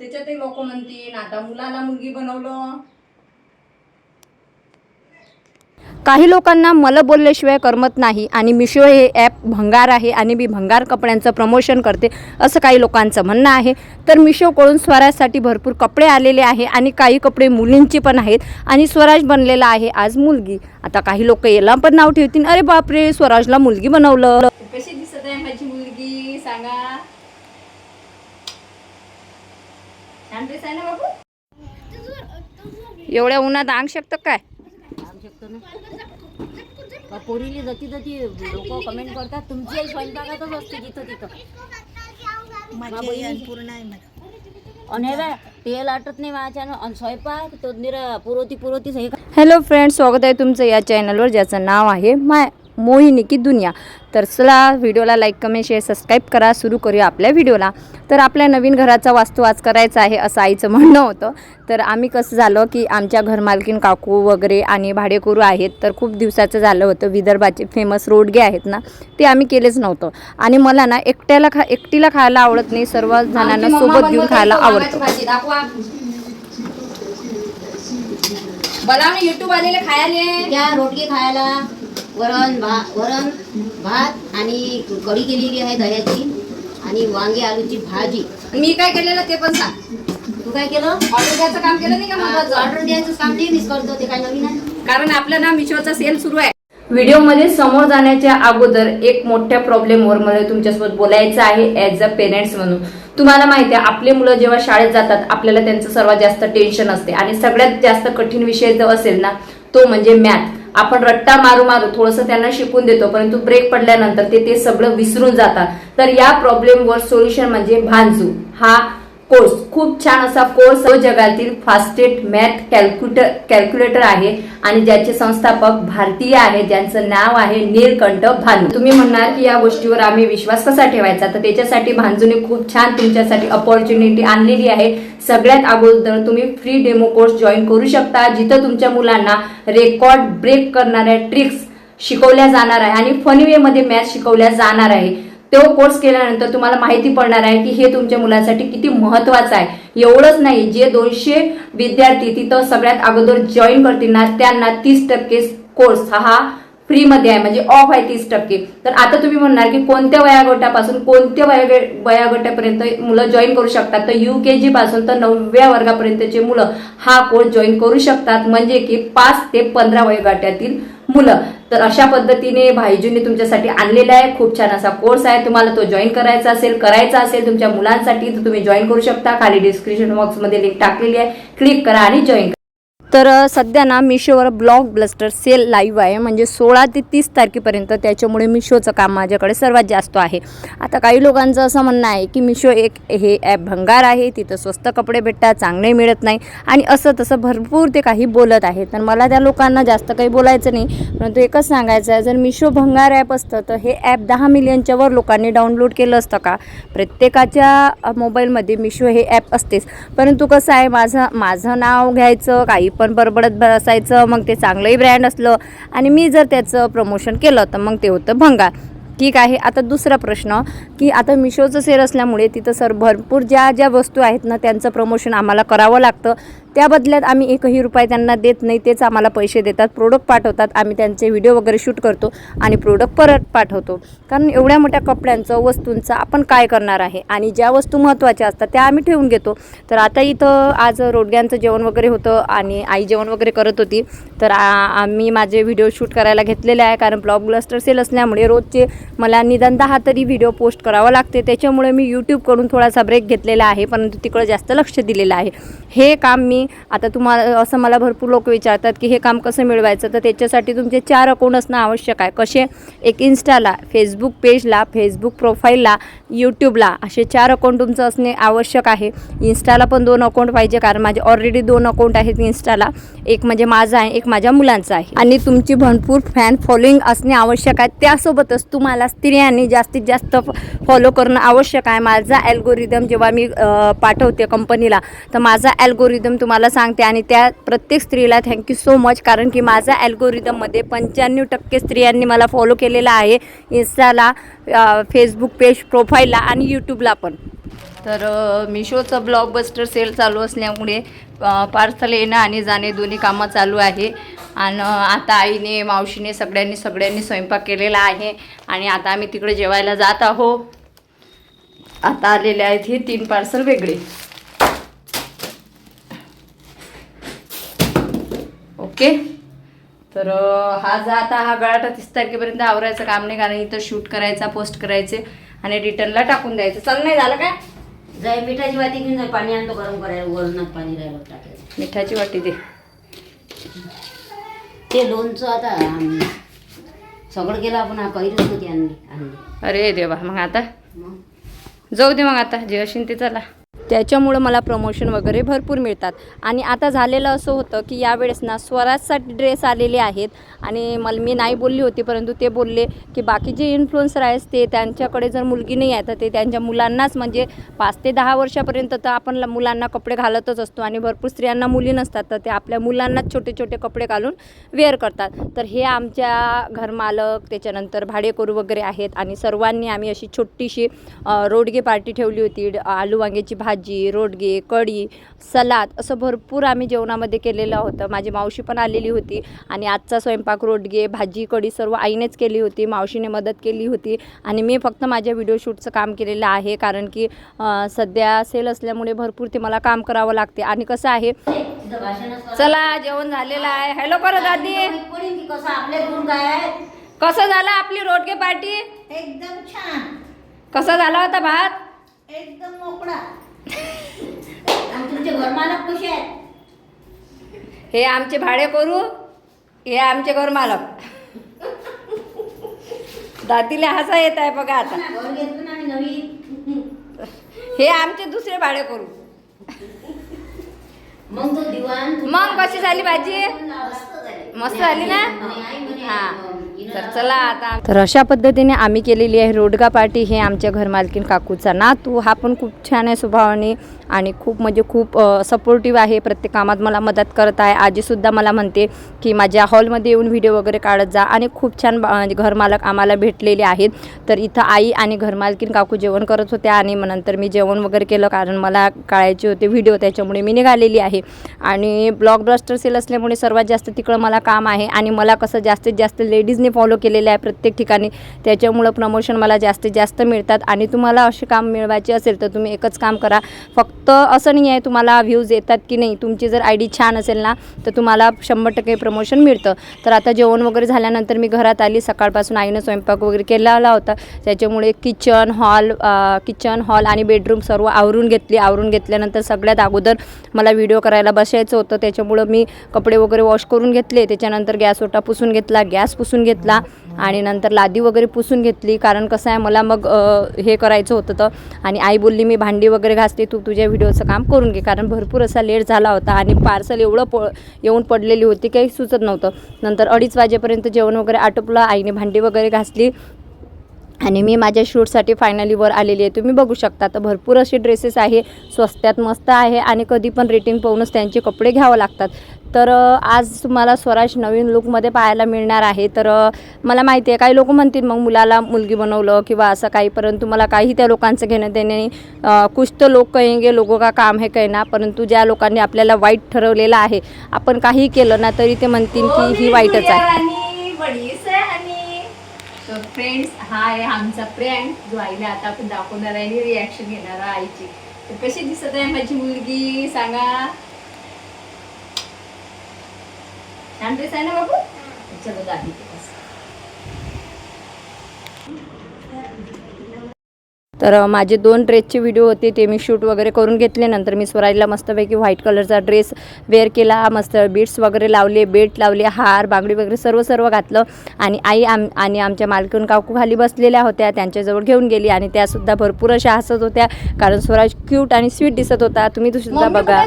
त्याच्यातही लोक म्हणतील आता मुलाला मुलगी बनवलं. काही लोकांना मला बोलल्याशिवाय करमत नाही आणि मिशो हे ॲप भंगार आहे आणि मी भंगार कपड्यांचं प्रमोशन करते असं काही लोकांचं म्हणणं आहे. तर मिशोकडून स्वराजसाठी भरपूर कपडे आलेले आहे आणि काही कपडे मुलींची पण आहेत आणि स्वराज बनलेला आहे आज मुलगी. आता काही लोक याला पण नाव ठेवतील. अरे बापरे स्वराजला मुलगी बनवलं. कशी दिसत आहे माझी मुलगी? सांगा. छान ड्रेस आहे ना बाबू. एवढ्या उन्हात अंग शकतं काय? शकतो ना. पोरीली जाती जाती लोक कमेंट करतात तुमची आई स्वयंपाकातच असते जिथं तिथं. आणि हे बघ, तेल आटत नाही आणि स्वयंपाक तो निरा पुरवती पुरवती सही हॅलो फ्रेंड्स स्वागत आहे तुमचं या चॅनलवर ज्याचं नाव आहे माय मोहिनी की दुनिया. तर चला व्हिडिओला लाईक कमेंट शेअर सबस्क्राईब करा. सुरू करूया आपल्या व्हिडिओला. तर आपल्या नवीन घराचा वास्तू आज करायचा आहे असं आईचं म्हणणं होतं. तर आम्ही कसं झालं की आमच्या घरमालकीन काकू वगैरे आणि भाडेकरू आहेत. तर खूप दिवसाचं झालं होतं. विदर्भाचे फेमस रोडगे आहेत ना ते आम्ही केलेच नव्हतं. आणि मला ना एकट्याला खा एकटीला खायला आवडत नाही. सर्व जणांना सोबत घेऊन खायला आवडतं. बोला ना युट्यूब आलेले खायले. रोटगी खायला. वरण भात वरण भात आणि कढी केलेली आहे दह्याची आणि वांगे आलूची भाजी. मी काय केलेलं ते पण सांग. तू काय केलं? ऑर्डर द्यायचं काम केलं नाही का महत्वाचं? ऑर्डर द्यायचं काम नाही मिस करतो ते काय नवीन आहे. कारण आपलं ना मिशोचा सेल सुरू आहे. व्हिडिओमध्ये समोर जाण्याच्या अगोदर एक मोठ्या प्रॉब्लेमवर मला तुमच्यासोबत बोलायचं आहे ॲज अ पेरेंट्स म्हणून. तुम्हाला माहिती आहे आपले मुलं जेव्हा शाळेत जातात आपल्याला त्यांचं सर्वात जास्त टेन्शन असते. आणि सगळ्यात जास्त कठीण विषय जो असेल ना तो म्हणजे मॅथ आपण रट्टा मारू मारू थोडंसं त्यांना शिकून देतो परंतु ब्रेक पडल्यानंतर ते ते सगळं विसरून जातात. तर या प्रॉब्लेमवर सोल्युशन म्हणजे भांजू हा कोर्स खूप छान असा कोर्स जगातील फास्टेस्ट मॅथ कॅल्क्युटर कॅल्क्युलेटर आहे आणि ज्याचे संस्थापक भारतीय आहे. ज्यांचं नाव आहे नीलकंठ भानू. तुम्ही म्हणणार की या गोष्टीवर आम्ही विश्वास कसा ठेवायचा? तर त्याच्यासाठी भांजूने खूप छान तुमच्यासाठी अपॉर्च्युनिटी आणलेली आहे. सगळ्यात अगोदर तुम्ही फ्री डेमो कोर्स जॉईन करू शकता जिथं तुमच्या मुलांना रेकॉर्ड ब्रेक करणाऱ्या ट्रिक्स शिकवल्या जाणार आहे आणि फनी वे मध्ये मॅथ शिकवल्या जाणार आहे. तो कोर्स केल्यानंतर तुम्हाला माहिती पडणार आहे की हे तुमच्या मुलांसाठी किती महत्वाचं आहे. एवढंच नाही जे दोनशे विद्यार्थी तिथं सगळ्यात अगोदर जॉईन करतील ना त्यांना तीस टक्के कोर्स हा फ्रीमध्ये आहे म्हणजे ऑफ आहे तीस टक्के. तर आता तुम्ही म्हणणार की कोणत्या वयागटापासून कोणत्या वया वयागटापर्यंत मुलं जॉईन करू शकतात? तर यू के जी पासून तर नवव्या वर्गापर्यंतचे मुलं हा कोर्स जॉईन करू शकतात. म्हणजे की पाच ते पंधरा वयोगटातील मुलं. तर अशा पद्धतीने भाईजूने तुमच्यासाठी आणलेला आहे. खूप छान असा कोर्स आहे. तुम्हाला तो जॉईन करायचा असेल करायचा असेल तुमच्या मुलांसाठी तर तुम्ही जॉईन करू शकता. खाली डिस्क्रिप्शन बॉक्समध्ये लिंक टाकलेली आहे. क्लिक करा आणि जॉईन तर सध्या ना मिशोवर ब्लॉक ब्लस्टर सेल लाईव्ह आहे. म्हणजे सोळा ते तीस तारखेपर्यंत त्याच्यामुळे मिशोचं काम माझ्याकडे सर्वात जास्त आहे. आता काही लोकांचं असं म्हणणं आहे की मिशो एक हे ॲप भंगार आहे तिथं स्वस्त कपडे भेटतात चांगले मिळत नाही आणि असं तसं भरपूर ते काही बोलत आहेत. तर मला त्या लोकांना जास्त काही बोलायचं नाही परंतु एकच सांगायचं आहे जर मिशो भंगार ॲप असतं तर हे ॲप दहा मिलियनच्या वर लोकांनी डाउनलोड केलं असतं का? प्रत्येकाच्या मोबाईलमध्ये मिशो हे ॲप असतेच. परंतु कसं आहे माझं माझं नाव घ्यायचं काही पण बडबडत बसायचं मग ते चांगलंही ब्रँड असलं. आणि मी जर त्याचं प्रमोशन केलं तर मग ते होतं भंगार. ठीक आहे आता दुसरा प्रश्न की आता मिशोचं सेल असल्यामुळे तिथं सर भरपूर ज्या ज्या वस्तू आहेत ना त्यांचं प्रमोशन आम्हाला करावं लागतं. त्या बदल्यात आम्ही एकही रुपये त्यांना देत नाही तेच आम्हाला पैसे देतात. प्रोडक्ट पाठवतात आम्ही त्यांचे व्हिडिओ वगैरे शूट करतो आणि प्रोडक्ट परत पाठवतो. कारण एवढ्या मोठ्या कपड्यांचं वस्तूंचं आपण काय करणार आहे? आणि ज्या वस्तू महत्त्वाच्या असतात त्या आम्ही ठेवून घेतो. तर आता इथं आज रोडग्यांचं जेवण वगैरे होतं आणि आई जेवण वगैरे करत होती. तर आ- आम्ही माझे व्हिडिओ शूट करायला घेतलेले आहे कारण ब्लॉग ब्लस्टर सेल असल्यामुळे रोजचे मला निदान दहा तरी व्हिडिओ पोस्ट करावा लागते. त्याच्यामुळे मी यूट्यूबकडून थोडासा ब्रेक घेतलेला आहे परंतु तिकडं जास्त लक्ष दिलेलं आहे. हे काम मी आता तुम्हाला असं मला भरपूर लोक विचारतात की हे काम कसं मिळवायचं? तर त्याच्यासाठी तुमचे चार अकाउंट असणं आवश्यक आहे. कसे? एक इन्स्टाला फेसबुक पेजला फेसबुक प्रोफाईलला यूट्यूबला. असे चार अकाउंट तुमचं असणे आवश्यक आहे. इन्स्टाला पण दोन अकाउंट पाहिजे कारण माझे ऑलरेडी दोन अकाउंट आहेत इन्स्टाला एक म्हणजे माझा आहे एक माझ्या मुलांचा आहे. आणि तुमची भरपूर फॅन फॉलोईंग असणे आवश्यक आहे. त्यासोबतच तुम्हाला स्त्रियांनी जास्तीत जास्त फॉलो करणं आवश्यक आहे. माझा ॲल्गोरिदम जेव्हा मी पाठवते कंपनीला तर माझा ॲल्गोरिदम तुम्हाला सांगते. आणि त्या प्रत्येक स्त्रीला थँक्यू सो मच कारण की माझा ॲल्गोरिदममध्ये पंच्याण्णव टक्के स्त्रियांनी मला फॉलो केलेला आहे. इन्स्टाला फेसबुक पेज प्रोफाईल मोबाईलला आणि यूट्यूबला पण. तर मिशोचं ब्लॉकबस्टर सेल चालू असल्यामुळे पार्सल येणं आणि जाणे दोन्ही कामं चालू आहे. आणि आता आईने मावशीने सगळ्यांनी सगळ्यांनी स्वयंपाक केलेला आहे आणि आता आम्ही तिकडे जेवायला जात आहो आता आलेले आहेत हे तीन पार्सल वेगळे. ओके तर हा जा आता हा गळाटा तीस तारखेपर्यंत आवरायचं काम नाही कारण इथं शूट करायचा पोस्ट करायचे. आणि रिटर्नला टाकून द्यायचं. चल नाही झालं काय? जाय मिठाची वाटी घेऊन जाय पाणी आणतो गरम करायला. वरणात पाणी राहिलं टाकायचं. मिठाची वाटी दे. ते लोणचं आता सगळं केलं आपण हा कैरीच नव्हती आणली आणली. अरे देवा मग आता? मग? जाऊ दे मग आता जे असेल ते चला. त्याच्यामुळं मला प्रमोशन वगैरे भरपूर मिळतात. आणि आता झालेलं असं होतं की यावेळेस ना स्वराजसाठी ड्रेस आलेले आहेत. आणि मला मी नाही बोलली होती परंतु ते बोलले की बाकी जे इन्फ्लुएन्सर आहेत ते त्यांच्याकडे जर मुलगी नाही आहे तर ते त्यांच्या मुलांनाच म्हणजे पाच ते दहा वर्षापर्यंत तर आपण मुलांना कपडे घालतच असतो. आणि भरपूर स्त्रियांना मुली नसतात तर ते आपल्या मुलांनाच छोटे छोटे कपडे घालून वेअर करतात. तर हे आमच्या घरमालक त्याच्यानंतर भाडेकरू वगैरे आहेत. आणि सर्वांनी आम्ही अशी छोटीशी रोडगे पार्टी ठेवली होती आलू वांग्याची भाजी रोडगे कढी सलाद असं भरपूर आम्ही जेवणामध्ये केलेलं होतं. माझी मावशी पण आलेली होती आणि आजचा स्वयंपाक रोडगे भाजी कढी सर्व आईनेच केली होती. मावशीने मदत केली होती आणि मी फक्त माझ्या व्हिडिओ शूटचं काम केलेलं आहे कारण की सध्या सेल असल्यामुळे भरपूर ते मला काम करावं लागते. आणि कसं आहे. चला जेवण झालेलं आहे. हॅलो करा दादी. कसं झालं आपली रोडगे पार्टी? एकदम छान. कसा झाला होता भात? एकदम मोकळा. आणि तुमचे घरमालक कसे आहेत? हे आमचे भाडे करू हे आमचे घर मालक दादीला हसा येत आहे बघा आता. घर घेतलं ना आम्ही नवीन हे आमचे दुसरे भाडे करू. मग तो दिवाण मग कशी झाली भाजी? मस्त झाली. ना? हा. तर चला आता तर अशा पद्धतीने आम्ही केलेली आहे रोडगा पार्टी हे आमच्या घरमालकीन काकूचा नातू. हा पण खूप छान आहे स्वभावाने आणि खूप म्हणजे खूप सपोर्टिव्ह आहे. प्रत्येक कामात मला मदत करत आहे. आजीसुद्धा मला म्हणते की माझ्या हॉलमध्ये येऊन व्हिडिओ वगैरे काढत जा आणि खूप छान म्हणजे घरमालक आम्हाला भेटलेले आहेत. तर इथं आई आणि घरमालकीन काकू जेवण करत होत्या आणि मग नंतर मी जेवण वगैरे केलं कारण मला काढायचे होते व्हिडिओ त्याच्यामुळे मी निघालेली आहे. आणि ब्लॉग सेल असल्यामुळे सर्वात जास्त तिकडं मला काम आहे आणि मला कसं जास्तीत जास्त लेडीजने फॉलो फॉलो केलेले आहे प्रत्येक ठिकाणी. त्याच्यामुळं प्रमोशन मला जास्तीत जास्त मिळतात. आणि तुम्हाला असे काम मिळवायचे असेल तर तुम्ही एकच काम करा. फक्त असं नाही आहे तुम्हाला व्ह्यूज येतात की नाही. तुमची जर आय डी छान असेल ना तर तुम्हाला शंभर टक्के प्रमोशन मिळतं. तर आता जेवण वगैरे झाल्यानंतर मी घरात आली. सकाळपासून आईनं स्वयंपाक वगैरे केलेला होता. त्याच्यामुळे किचन हॉल किचन हॉल आणि बेडरूम सर्व आवरून घेतली. आवरून घेतल्यानंतर सगळ्यात अगोदर मला व्हिडिओ करायला बसायचं होतं. त्याच्यामुळं मी कपडे वगैरे वॉश करून घेतले. त्याच्यानंतर गॅस ओटा पुसून घेतला. गॅस पुसून घेतला. आणि नंतर लादी वगैरे पुसून घेतली. कारण कसं आहे मला मग हे करायचं होतं तर आणि आई बोलली मी भांडी वगैरे घासते तू तुझ्या व्हिडिओचं काम करून घे. कारण भरपूर असा लेट झाला होता आणि पार्सल एवढं प येऊन पडलेली होती काही सुचत नव्हतं. नंतर अडीच वाजेपर्यंत जेवण वगैरे आटोपलं. आईने भांडी वगैरे घासली. आणि मी माझ्या शूटसाठी फायनली वर आलेली आहे. तुम्ही बघू शकता तर भरपूर असे ड्रेसेस आहे. स्वस्त्यात मस्त आहे आणि कधी पण रेटिंग पाहूनच त्यांचे कपडे घ्यावं लागतात. तर आज तुम्हाला स्वराज नवीन लुकमध्ये पाहायला मिळणार आहे. तर मला माहिती आहे काही लोक म्हणतील मग मुलाला मुलगी बनवलं किंवा असं काही परंतु मला काही त्या लोकांचं घेणं देणे नाही. कुछ तर लोक कहेंगे लोगों का काम हे कहना परंतु ज्या लोकांनी आपल्याला वाईट ठरवलेलं आहे आपण काही केलं ना तरी ते म्हणतील की ही वाईटच आहे. तर फ्रेंड्स हा आहे आमचा फ्रेंड जो आईला आता आपण दाखवणार आहे रिॲक्शन घेणार आईची. तर कशी दिसत आहे माझी मुलगी? सांगा. छान ड्रेस आहे ना बाबू? चलो दादी तर माझे दोन ड्रेसचे व्हिडिओ होते ते मी शूट वगैरे करून घेतले. नंतर मी स्वराजला मस्तपैकी व्हाईट कलरचा ड्रेस वेअर केला. मस्त बीट्स वगैरे लावले बेल्ट लावले हार बांगडी वगैरे सर्व सर्व घातलं. आणि आई आम आणि आमच्या मालकीण काकू खाली बसलेल्या होत्या. त्यांच्याजवळ घेऊन गेली आणि त्यासुद्धा भरपूर अशा हसत होत्या. कारण स्वराज क्यूट आणि स्वीट दिसत होता. तुम्ही तो सुद्धा बघा.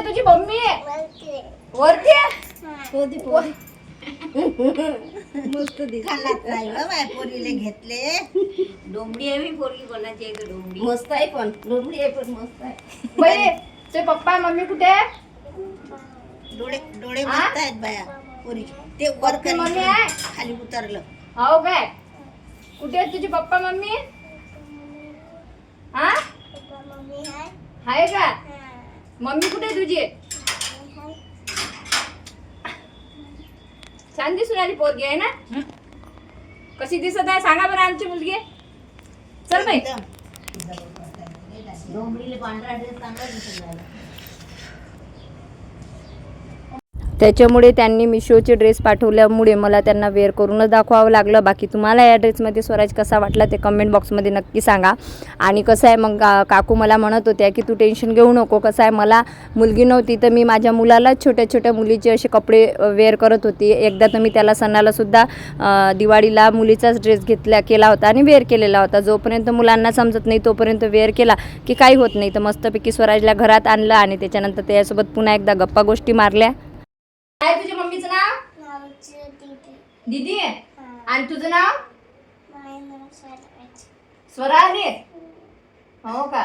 वरती खालात नाही ग माझ्या पोरीले घेतले. डोंबडी आहे मी पोरगी कोणाची आहे का डोंबडी? मस्त आहे पण डोंबडी आहे पण मस्त आहे. बाई ते पप्पा मम्मी कुठे आहे डोळे डोळे आ? मस्त आहेत बाया पोरी. ते वर पप्पा मम्मी आहे? करी खाली उतरलं. हो काय? कुठे आहे तुझे पप्पा मम्मी? हा आहे का? मम्मी कुठे आहे तुझी? छान दिसून आली पोरगी आहे ना कशी दिसत आहे सांगा बरं आमची मुलगी चल बाई डोंबरीले पांढरा ड्रेस चांगला दिसून राहिला त्याच्यामुळे त्यांनी मिशोचे ड्रेस पाठवल्यामुळे मला त्यांना वेअर करूनच दाखवावं लागलं. बाकी तुम्हाला या ड्रेसमध्ये स्वराज कसा वाटला ते कमेंट बॉक्समध्ये नक्की सांगा. आणि कसं आहे मग काकू मला म्हणत होत्या की तू टेन्शन घेऊ नको कसं आहे? मला मुलगी नव्हती तर मी माझ्या मुलालाच छोट्या छोट्या मुलीचे असे कपडे वेअर करत होती. एकदा तर मी त्याला सणालासुद्धा दिवाळीला मुलीचाच ड्रेस घेतला केला होता आणि वेअर केलेला होता. जोपर्यंत मुलांना समजत नाही तोपर्यंत वेअर केला की काही होत नाही. तर मस्तपैकी स्वराजला घरात आणलं आणि त्याच्यानंतर त्याच्यासोबत पुन्हा एकदा गप्पा गोष्टी मारल्या. काय तुझ्या मम्मीचं नाव? दीदी. आहे आणि तुझं नाव? स्वरा आहे हो? का?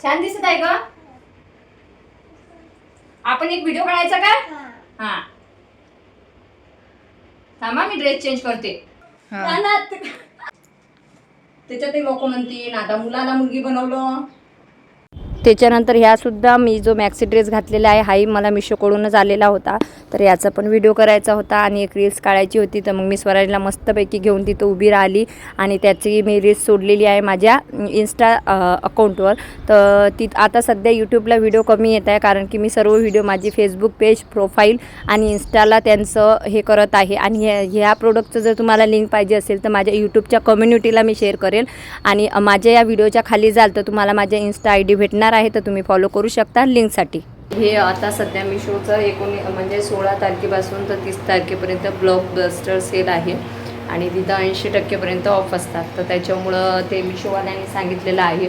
छान दिसत आहे का आपण एक व्हिडिओ काढायचा का? हा. थांबा मी ड्रेस चेंज करते. त्याच्यात ते लोक म्हणतील आता मुलाला मुलगी बनवलं. त्याच्यानंतर ह्यासुद्धा मी जो मॅक्सी ड्रेस घातलेला आहे हाही मला मिशोकडूनच आलेला होता. तर याचा पण व्हिडिओ करायचा होता आणि एक रील्स काढायची होती. तर मग मी स्वराजला मस्तपैकी घेऊन तिथं उभी राहिली आणि त्याची मी रील्स सोडलेली आहे माझ्या इन्स्टा अकाउंटवर तर ती आता सध्या यूट्यूबला व्हिडिओ कमी येत आहे कारण की मी सर्व व्हिडिओ माझी फेसबुक पेज प्रोफाईल आणि इन्स्टाला त्यांचं हे करत आहे. आणि ह्या ह्या प्रोडक्टचं जर तुम्हाला लिंक पाहिजे असेल तर माझ्या यूट्यूबच्या कम्युनिटीला मी शेअर करेल. आणि माझ्या या व्हिडिओच्या खाली जाल तर तुम्हाला माझ्या इन्स्टा आय डी भेटणार आहे तर तुम्ही फॉलो करू शकता लिंकसाठी हे आता सध्या मिशोचं एकोणी म्हणजे सोळा तारखेपासून तर तीस तारखेपर्यंत ब्लॉक बस्टर सेल आहे. आणि तिथं ऐंशी टक्केपर्यंत ऑफ असतात. तर त्याच्यामुळं ते मिशोवाल्यांनी सांगितलेलं आहे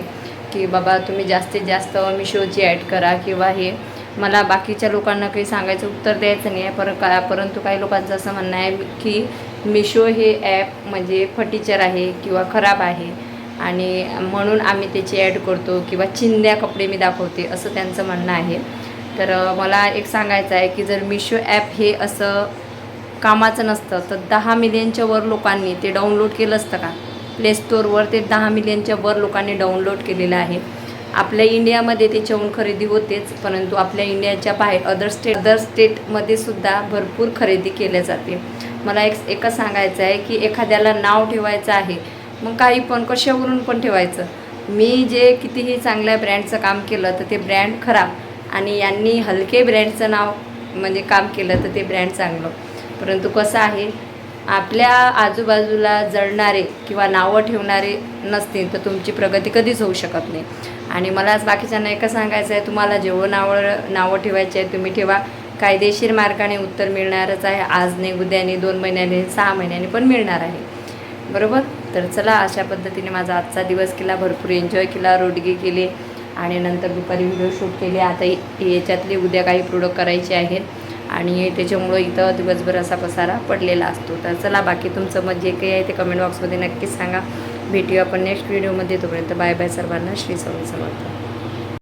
की बाबा तुम्ही जास्तीत जास्त मिशोची ॲड करा किंवा हे. मला बाकीच्या लोकांना काही सांगायचं उत्तर द्यायचं नाही आहे पर का परंतु काही लोकांचं असं म्हणणं आहे की मिशो हे ॲप म्हणजे फटीचर आहे किंवा खराब आहे. आणि म्हणून आम्ही त्याची ॲड करतो किंवा चिंध्या कपडे मी दाखवते असं त्यांचं म्हणणं आहे. तर मला एक सांगायचं आहे की जर मिशो ॲप हे असं कामाचं नसतं तर दहा मिलियनच्या वर लोकांनी ते डाउनलोड केलं असतं का? प्ले स्टोअरवर ते दहा मिलियनच्या वर लोकांनी डाउनलोड केलेलं आहे. आपल्या इंडियामध्ये त्याच्याहून खरेदी होतेच परंतु आपल्या इंडियाच्या बाहेर अदर स्टेट अदर स्टेटमध्ये सुद्धा भरपूर खरेदी केल्या जाते. मला एक एकच सांगायचं आहे की एखाद्याला नाव ठेवायचं आहे मग काही पण कशावरून पण ठेवायचं. मी जे कितीही चांगल्या ब्रँडचं काम केलं तर ते ब्रँड खराब आणि यांनी हलके ब्रँडचं नाव म्हणजे काम केलं तर ते ब्रँड चांगलं. परंतु कसं आहे आपल्या आजूबाजूला जळणारे किंवा नावं ठेवणारे नसतील तर तुमची प्रगती कधीच होऊ शकत नाही. आणि मला आज बाकीच्यांना एकच सांगायचं आहे तुम्हाला जेवढं नावं नावं ठेवायचे आहे तुम्ही ठेवा. कायदेशीर मार्गाने उत्तर मिळणारच आहे. आज नाही उद्याने दोन महिन्याने सहा महिन्याने पण मिळणार आहे. बरोबर? तर चला अशा पद्धतीने माझा आजचा दिवस केला भरपूर एन्जॉय केला रोडगे केले आणि नंतर दुपारी व्हिडिओ शूट केले. आता याच्यातले उद्या काही प्रोडक्ट करायचे आहेत आणि त्याच्यामुळं इथं दिवसभर असा पसारा पडलेला असतो. तर चला बाकी तुमचं मत जे काही आहे ते कमेंट बॉक्समध्ये नक्कीच सांगा. भेटूया आपण नेक्स्ट व्हिडिओमध्ये तोपर्यंत बाय बाय सर्वांना. श्री स्वामी समर्थ.